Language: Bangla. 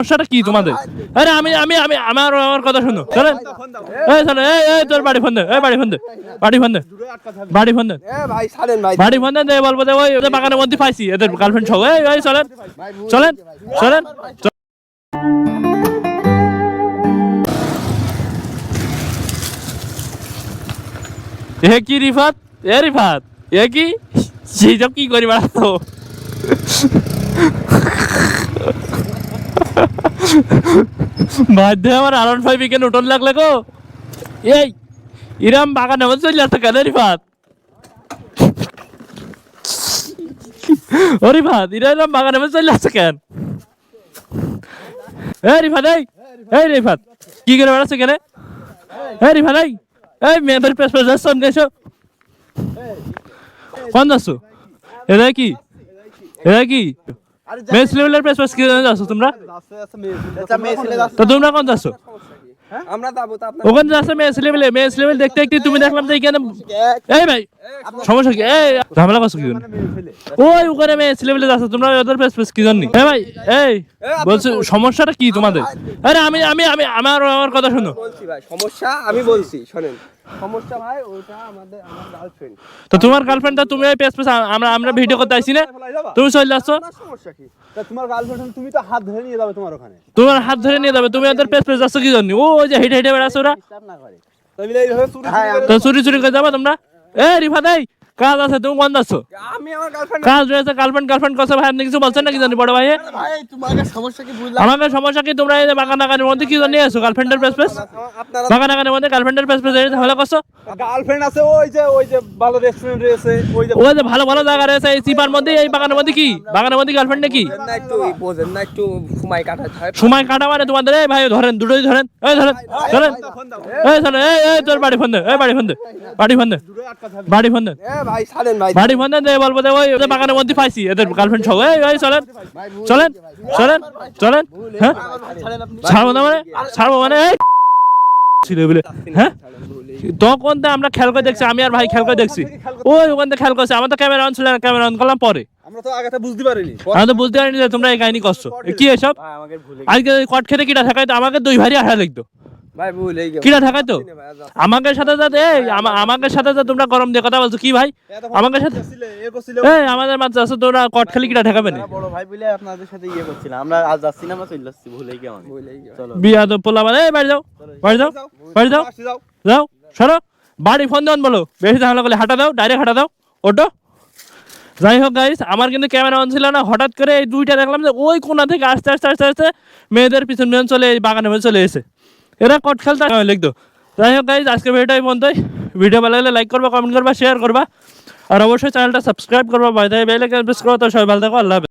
সমস্যাটা কি তোমাদের? আরে আমি আমি আমি আমার আমার কথা শুনো। চলেন। এই শোনো এই এই তোর বাড়ি ফোন দে এই বাড়ি ফোন দে বাড়ি ফোন দে বাড়ি ফোন দে বাড়ি ফোন দে বলব যে ওই বাগানের মধ্যে পাইছি এদের গার্লফ্রেন্ড সহ। এই এই চলেন। চলেন চলেন। এ কি রিফাত? এ রিফাত? এ কি? সেই সব কি করি বেড়াতো বাধ্য আমার আরন ফাইভ উইকেন্ড উঠন লাগলে গো। এই, ইরাম বাগানে মধ্যে চলে আসতে কেন রিফাত? ও রিফাত ইরা ইরাম বাগানে মধ্যে চলে আসছে কেন? এই রিফাত, এই এই রিফাত, কি করে বেড়াচ্ছে কেন এই রিফাত, এই এই মেয়েদের পেস পেস যাচ্ছ এসো। কোন যাচ্ছ? কি এরা কি মেস লেভেলের পেস পেস কি যাচ্ছ তোমরা? আচ্ছা তো তোমরা কোন যাচ্ছ আমরা যাব তো আপনার ওখানে যাচ্ছে মেস লেভেলে মেস লেভেল দেখতে দেখতে তুমি দেখলাম যে এখানে এই ভাই সমস্যা কি? এই ঝামেলা করছ কি? ওই ওখানে মেস লেভেলে যাচ্ছে তোমরা ওদের কি জানি এই ভাই এই বলছো সমস্যাটা কি তোমাদের? আরে আমি আমি আমি আমার আমার কথা শুনো। বলছি ভাই সমস্যা আমি বলছি শোনেন। সমস্যা ভাই ওটা আমাদের আমার গার্লফ্রেন্ড তো তোমার গার্লফ্রেন্ডটা তুমি এই পেস পেস আমরা আমরা ভিডিও করতে আইছি না? তুমি চলে যাচ্ছ সমস্যা কি? তা তোমার গার্লফ্রেন্ড তুমি তো হাত ধরে নিয়ে যাবে তোমার ওখানে। তোমার হাত ধরে নিয়ে যাবে তুমি ওদের পেস পেস যাচ্ছ কি জন্য? ও ওই যে হেঁটে হেঁটে বেড়াচ্ছ ওরা। না করে। তাহলে চুরি তো চুরি চুরি করে যাবা তোমরা? এ রিফা এই। কাজ আছে তুমি কোন যাচ্ছ আমি আমার গার্লফ্রেন্ড কাজ রয়েছে গার্লফ্রেন্ড গার্লফ্রেন্ড কথা ভাই আপনি কিছু বলছেন না কি জানি বড় ভাই? ভাই তোমার সমস্যা কি বুঝলাম? আমাকে সমস্যা কি তোমরা এই বাগান বাগানের মধ্যে কি জানিয়ে আছো গার্লফ্রেন্ডের পেস পেস বাগান বাগানের মধ্যে গার্লফ্রেন্ডের পেস পেস এই হলে করছ? গার্লফ্রেন্ড আছে ওই যে ওই যে ভালো রেস্টুরেন্ট রয়েছে ওই যে ওই যে ভালো ভালো জায়গা রয়েছে এই চিপার মধ্যে এই বাগানের মধ্যে কি? বাগানের মধ্যে গার্লফ্রেন্ড কি? বোঝেন না একটু বোঝেন না একটু সময় কাটাতে হয়। সময় কাটা মানে তোমাদের এই ভাই ধরেন দুটোই ধরেন এই ধরেন ধরেন এই শোনো এই তোর বাড়ি ফোন দে এই বাড়ি ফোন দে বাড়ি ফোন দে বাড়ি ফোন দে। ভাই ছাড়েন ভাই। বাড়ি ফোন দে দিয়ে বলব যে ওই ওদের বাগানের মধ্যে পাইছি এদের গার্লফ্রেন্ড সহ। এই এই চলেন চলেন চলেন চলেন হ্যাঁ? ছাড়বো না মানে? ছাড়বো মানে? এই ছিল বলে হ্যাঁ? তখন তো আমরা খেয়াল করে দেখছি আমি আর ভাই খেয়াল করে দেখছি। ওই ওখান থেকে খেয়াল করছে আমার তো ক্যামেরা অন ছিল না ক্যামেরা অন করলাম পরে। আমরা তো আগে তো বুঝতে পারিনি। আমি তো বুঝতে পারিনি যে তোমরা এই কাহিনী করছ। কি এসব? আমাকে ভুলে আজকে কট খেতে কিটা ঠেকাই তো আমাকে দুই ভারী আঠা লিখতো ভাই ভুল গেল। কিটা ঠেকাই তো? আমাকে সাথে সাথে এই আমাকে সাথে সাথে তোমরা গরম দিয়ে কথা বলছো। কি ভাই? আমাকে সাথে এই আমাদের মাঝে আছে তোমরা কট খেলে কিটা না বড় ভাই বলে আপনাদের সাথে ইয়ে করছিলাম আমরা আজ যাচ্ছি না আমরা চলে যাচ্ছি ভুলে গিয়ে আমাকে ভুল এই গেল। চলো। বিয়া তো পোলা মানে এই বাড়ি যাও। বাড়ি যাও বাড়ি যাও। যাও। যাও সরো। বাড়ি ফোন দেন বলো। বেশি ঝামেলা করলে হাঁটা দাও ডাইরেক্ট হাঁটা দাও। ওটো যাই হোক গাইস আমার কিন্তু ক্যামেরা অন ছিল না। হঠাৎ করে এই দুইটা দেখলাম যে ওই কোনা থেকে আস্তে আস্তে আস্তে আস্তে মেয়েদের পিছন পিছন চলে এই বাগানে চলে এসে। এরা কট খেলতে লিখতো। যাই হোক গাইজ আজকে ভিডিওটাই পর্যন্তই। ভিডিও ভালো লাগলে লাইক করবা কমেন্ট করবা শেয়ার করবা। আর অবশ্যই চ্যানেলটা সাবস্ক্রাইব করবা। বাইরে বেল আইকন প্রেস করবা তো সবাই ভালো থাকো, আল্লাহ।